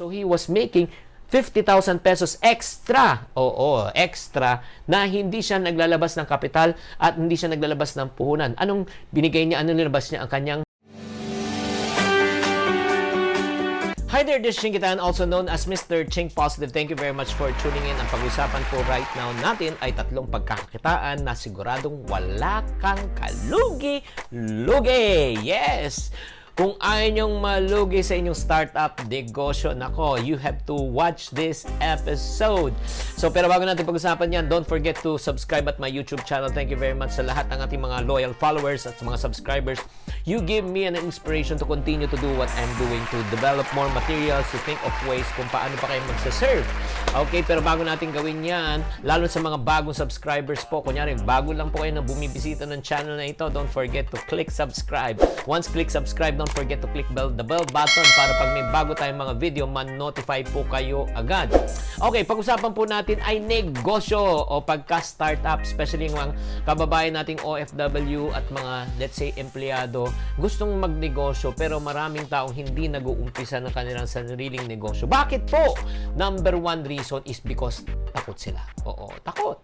So he was making 50,000 pesos extra. Oo, extra na hindi siya naglalabas ng kapital at hindi siya naglalabas ng puhunan. Anong binigay niya? Anong nilabas niya ang kanyang Hi there, this is Ching Kitan, also known as Mr. Ching Positive. Thank you very much for tuning in. Ang pag-usapan po right now natin ay tatlong pagkakakitaan na siguradong wala kang kalugi-lugi. Yes! Kung ayaw nyong malugi sa inyong startup negosyo, nako, you have to watch this episode. So, pero bago natin pag-usapan yan, don't forget to subscribe at my YouTube channel. Thank you very much sa lahat ng ating mga loyal followers at sa mga subscribers. You give me an inspiration to continue to do what I'm doing to develop more materials, to think of ways kung paano pa kayo magsaserve. Okay, pero bago natin gawin yan, lalo sa mga bagong subscribers po, kunyari, bago lang po kayo na bumibisita ng channel na ito, don't forget to click subscribe. Once click subscribe, don't forget to click bell, the bell button para pag may bago tayong mga video, man-notify po kayo agad. Okay, pag-usapan po natin ay negosyo o pagka-startup, especially yung mga kababayan nating OFW at mga, let's say, empleyado, gustong magnegosyo pero maraming taong hindi nag-uumpisa ng kanilang sariling negosyo. Bakit po? Number one reason is because takot sila. Oo, takot.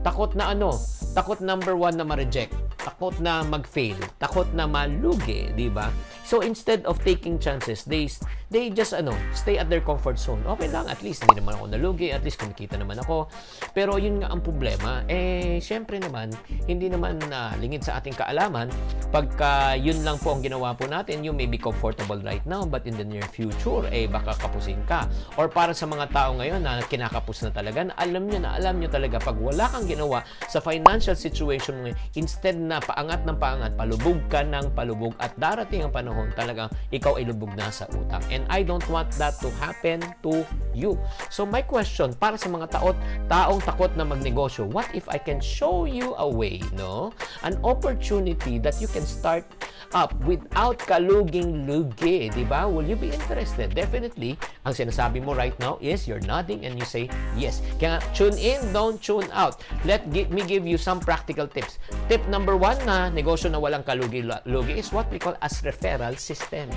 Takot na ano? Takot number one na ma-reject. Takot na mag-fail. Takot na malugi, di ba? So instead of taking chances, they they just ano, stay at their comfort zone. Okay lang, at least hindi naman ako nalugi, at least kumikita naman ako. Pero yun nga ang problema, eh syempre naman, hindi naman na lingid sa ating kaalaman pagka yun lang po ang ginawa po natin, you may be comfortable right now, but in the near future, eh baka kapusin ka. Or para sa mga tao ngayon na kinakapos na talaga, na alam nyo na alam nyo talaga, pag wala kang ginawa sa financial situation mo, instead na paangat ng paangat, palubog ka ng palubog at darating ang panahon talagang ikaw ay lubog na sa utang. And I don't want that to happen to you. So my question para sa mga taot, taong takot na magnegosyo, what if I can show you a way, no? An opportunity that you can start up without kaluging-lugi, di ba? Will you be interested? Definitely, ang sinasabi mo right now is you're nodding and you say yes. Kaya tune in, don't tune out. Let me give you some practical tips. Tip number one na negosyo na walang kalugi-lugi is what we call as referral system.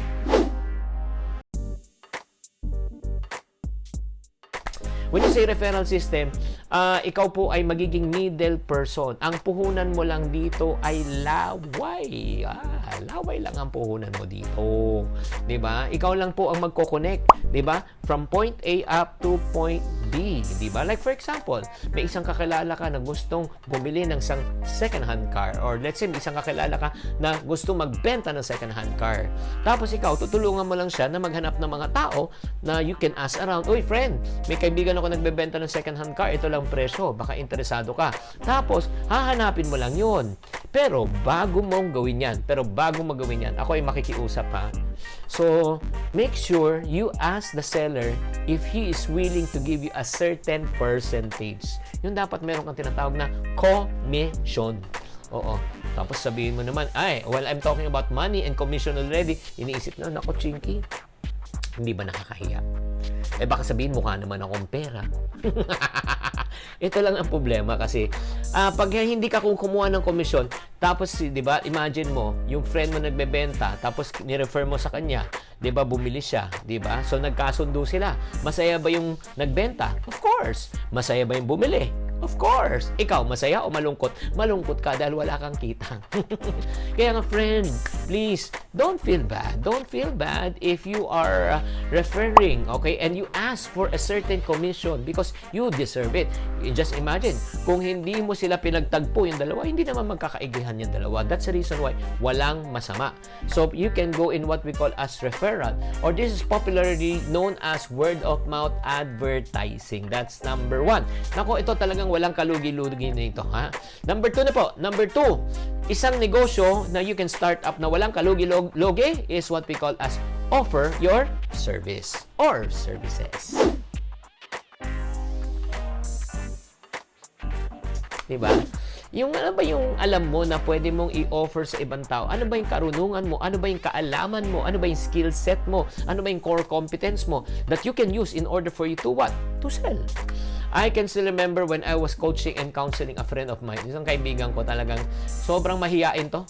When you say referral system, ah, ikaw po ay magiging middle person. Ang puhunan mo lang dito ay laway. Ah, laway lang ang puhunan mo dito. 'Di ba? Ikaw lang po ang magko-connect, 'di ba? From point A up to point B, 'di ba? Like for example, may isang kakilala ka na gustong bumili ng isang second hand car or let's say may isang kakilala ka na gustong magbenta ng second hand car. Tapos ikaw tutulungan mo lang siya na maghanap ng mga tao na you can ask around, "Uy, friend, may kaibigan ako nagbebenta ng second hand car, ito lang presyo, baka interesado ka." Tapos hahanapin mo lang 'yon. Pero bago mong gawin 'yan, pero bago mo gawin 'yan, ako ay makikiusap ha. So, make sure you ask the seller if he is willing to give you a certain percentage. Yung dapat meron kang tinatawag na commission. Oo. Tapos sabihin mo naman, ay, well, I'm talking about money and commission already. Iniisip na, nako, chinky, hindi ba nakakahiya? Eh baka sabihin mukha naman akong pera. Ito lang ang problema kasi ah, pag hindi ka kumuha ng komisyon, tapos 'di ba, imagine mo, yung friend mo nagbebenta, tapos ni-refer mo sa kanya, 'di ba, bumili siya, 'di ba? So nagkasundo sila. Masaya ba yung nagbenta? Of course. Masaya ba yung bumili? Of course. Ikaw, masaya o malungkot? Malungkot ka dahil wala kang kita. Kaya nga, friend, please, don't feel bad. Don't feel bad if you are uh, referring, okay? And you ask for a certain commission because you deserve it. You Just imagine, kung hindi mo sila pinagtagpo yung dalawa, hindi naman magkakaigihan yung dalawa. That's the reason why walang masama. So, you can go in what we call as referral or this is popularly known as word of mouth advertising. That's number one. Nako, ito talagang walang kalugi-lugi na ito, ha? Number two na po. Number two, isang negosyo na you can start up na walang kalugi-lugi is what we call as offer your service or services. Diba? Yung ano ba yung alam mo na pwede mong i-offer sa ibang tao? Ano ba yung karunungan mo? Ano ba yung kaalaman mo? Ano ba yung skill set mo? Ano ba yung core competence mo that you can use in order for you to what? To sell. I can still remember when I was coaching and counseling a friend of mine. Isang kaibigan ko talagang sobrang mahiyain to.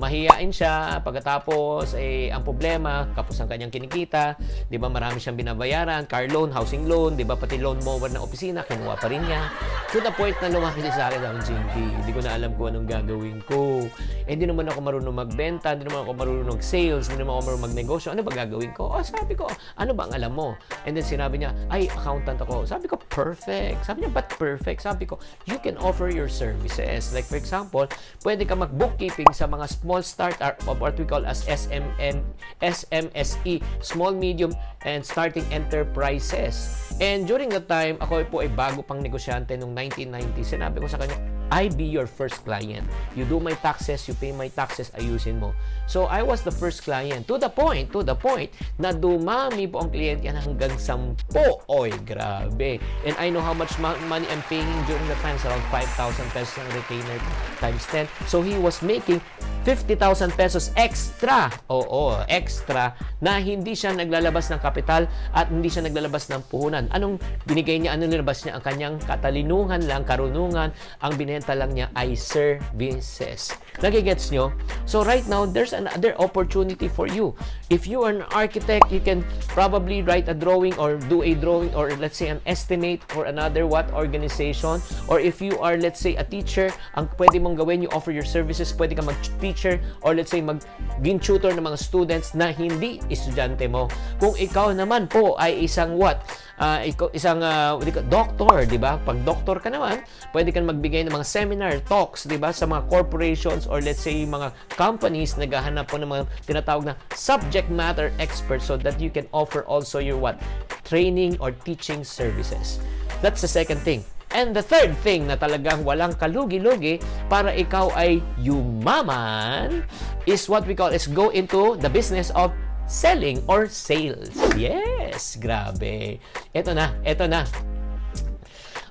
Mahiyain siya, pagkatapos, eh, ang problema, kapos ang kanyang kinikita, di ba, marami siyang binabayaran, car loan, housing loan, di ba, pati loan mower ng opisina, kinuha pa rin niya. To the point na lumaki siya sa akin, ang JP, hindi ko na alam kung anong gagawin ko. Eh, hindi naman ako marunong magbenta, hindi naman ako marunong mag-sales, hindi naman ako marunong magnegosyo. Ano ba gagawin ko? Oh, sabi ko, ano ba ang alam mo? And then sinabi niya, ay, accountant ako. Sabi ko, perfect. Sabi niya, but perfect? Sabi ko, you can offer your services. Like for example, pwede ka mag-bookkeeping sa mga small startup of what we call as SMN, SMSE, small, medium, and starting enterprises. And during that time, ako po ay bago pang negosyante noong 1990. Sinabi ko sa kanya, I be your first client. You do my taxes, you pay my taxes, ayusin mo. So, I was the first client. To the point, to the point, na dumami po ang kliyente yan hanggang 10. Oy, grabe. And I know how much money I'm paying during the time. Around 5,000 pesos ang retainer times 10. So, he was making 50,000 pesos extra. Oo, extra na hindi siya naglalabas ng kapital at hindi siya naglalabas ng puhunan. Anong binigay niya? Anong nilabas niya? Ang kanyang katalinuhan lang, karunungan. Ang binenta lang niya ay services. Nagigets nyo? So right now, there's another opportunity for you. If you are an architect, you can probably write a drawing or do a drawing or let's say an estimate for another what organization. Or if you are, let's say, a teacher, ang pwede mong gawin, you offer your services, pwede ka mag-teacher or let's say mag-gin tutor ng mga students na hindi estudyante mo. Kung ikaw naman po ay isang what? Ikaw, isang uh, doctor, di ba? Pag doctor ka naman, pwede kang magbigay ng mga seminar, talks, di ba? Sa mga corporations or let's say mga companies naghahanap po ng mga tinatawag na subject matter experts so that you can offer also your what? Training or teaching services. That's the second thing. And the third thing na talagang walang kalugi-lugi para ikaw ay yumaman is what we call is go into the business of selling or sales. Yes, grabe. Ito na, ito na.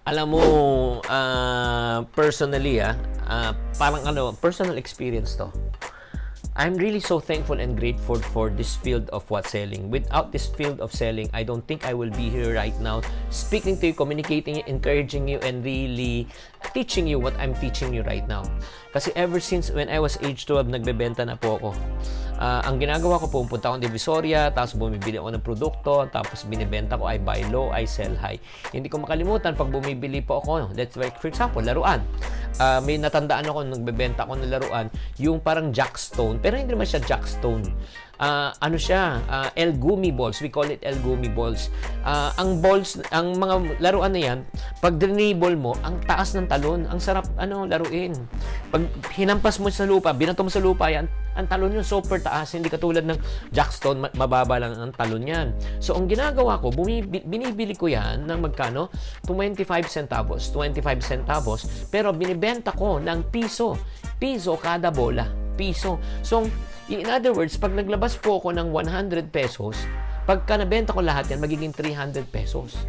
Alam mo, ah, personally, ah, ah, parang ano, personal experience to. I'm really so thankful and grateful for this field of what selling. Without this field of selling, I don't think I will be here right now speaking to you, communicating encouraging you, and really teaching you what I'm teaching you right now. Kasi ever since when I was age 12, nagbebenta na po ako. Ah, ang ginagawa ko, pumunta ako ng Divisoria, tapos bumibili ako ng produkto, tapos binibenta ko, I buy low, I sell high. Hindi ko makalimutan, pag bumibili po ako, that's like, for example, laruan. Ah, may natandaan ako, nung nagbebenta ako ng laruan, yung parang jackstone, pero hindi naman siya jackstone. Ah, ano siya, ah, El Gumi balls. We call it El Gumi balls. Ah, ang balls, ang mga laruan na yan, pag drinable mo, ang taas ng talon. Ang sarap, ano, laruin. Pag hinampas mo sa lupa, binato mo sa lupa yan, ang talon yun super taas. Hindi katulad ng jackstone, ma- mababa lang ang talon yan. So, ang ginagawa ko, bumibi- binibili ko yan ng magkano? 25 centavos. 25 centavos. Pero binibenta ko ng piso. Piso kada bola. Piso. So, in other words, pag naglabas po ako ng 100 pesos, pagka nabenta ko lahat yan, magiging 300 pesos.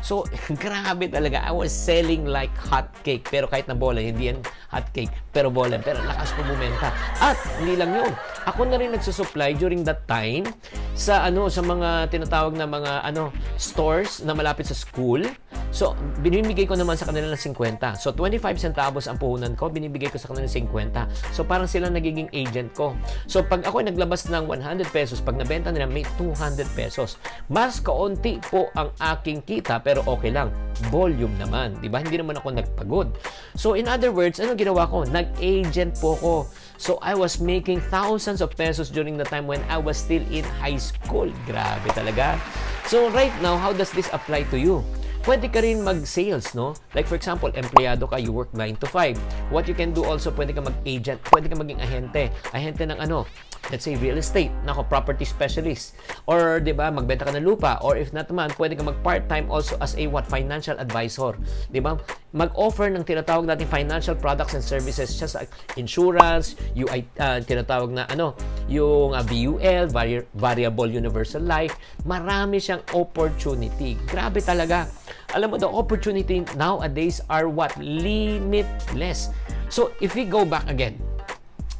So, grabe talaga. I was selling like hot cake. Pero kahit na bola, hindi yan hot cake. Pero bola. Pero lakas ko bumenta. At, hindi lang yun. Ako na rin nagsusupply during that time sa ano sa mga tinatawag na mga ano stores na malapit sa school. So, binibigay ko naman sa kanila ng 50. So, 25 centavos ang puhunan ko, binibigay ko sa kanila ng 50. So, parang sila nagiging agent ko. So, pag ako ay naglabas ng 100 pesos, pag nabenta nila, may 200 pesos. Mas kaunti po ang aking kita, pero okay lang. Volume naman, di ba? Hindi naman ako nagpagod. So, in other words, ano ginawa ko? Nag-agent po ko. So, I was making thousands of pesos during the time when I was still in high school. Grabe talaga. So, right now, how does this apply to you? Pwede ka rin mag-sales, no? Like for example, empleyado ka, you work 9 to 5. What you can do also, pwede ka mag-agent, pwede ka maging ahente. Ahente ng ano? Let's say real estate, nako, property specialist. Or, di ba, magbenta ka ng lupa. Or if not naman, pwede ka mag-part-time also as a what? Financial advisor. Di ba? Mag-offer ng tinatawag natin financial products and services just like insurance, UI, uh, tinatawag na ano, yung uh, VUL, vari- Variable Universal Life. Marami siyang opportunity. Grabe talaga. Alam mo, the opportunity nowadays are what? Limitless. So, if we go back again,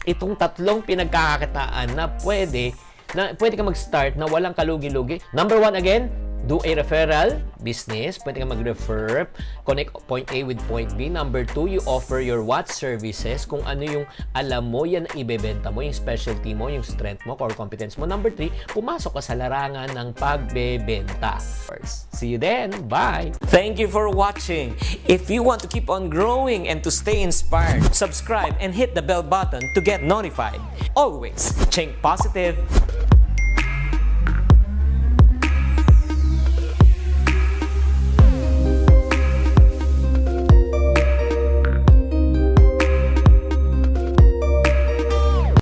itong tatlong pinagkakakitaan na pwede na pwede ka mag-start na walang kalugi-lugi. Number one again, do a referral business. Pwede ka mag-refer. Connect point A with point B. Number two, you offer your what services. Kung ano yung alam mo, yan ibebenta mo, yung specialty mo, yung strength mo, core competence mo. Number three, pumasok ka sa larangan ng pagbebenta. See you then. Bye! Thank you for watching. If you want to keep on growing and to stay inspired, subscribe and hit the bell button to get notified. Always think positive.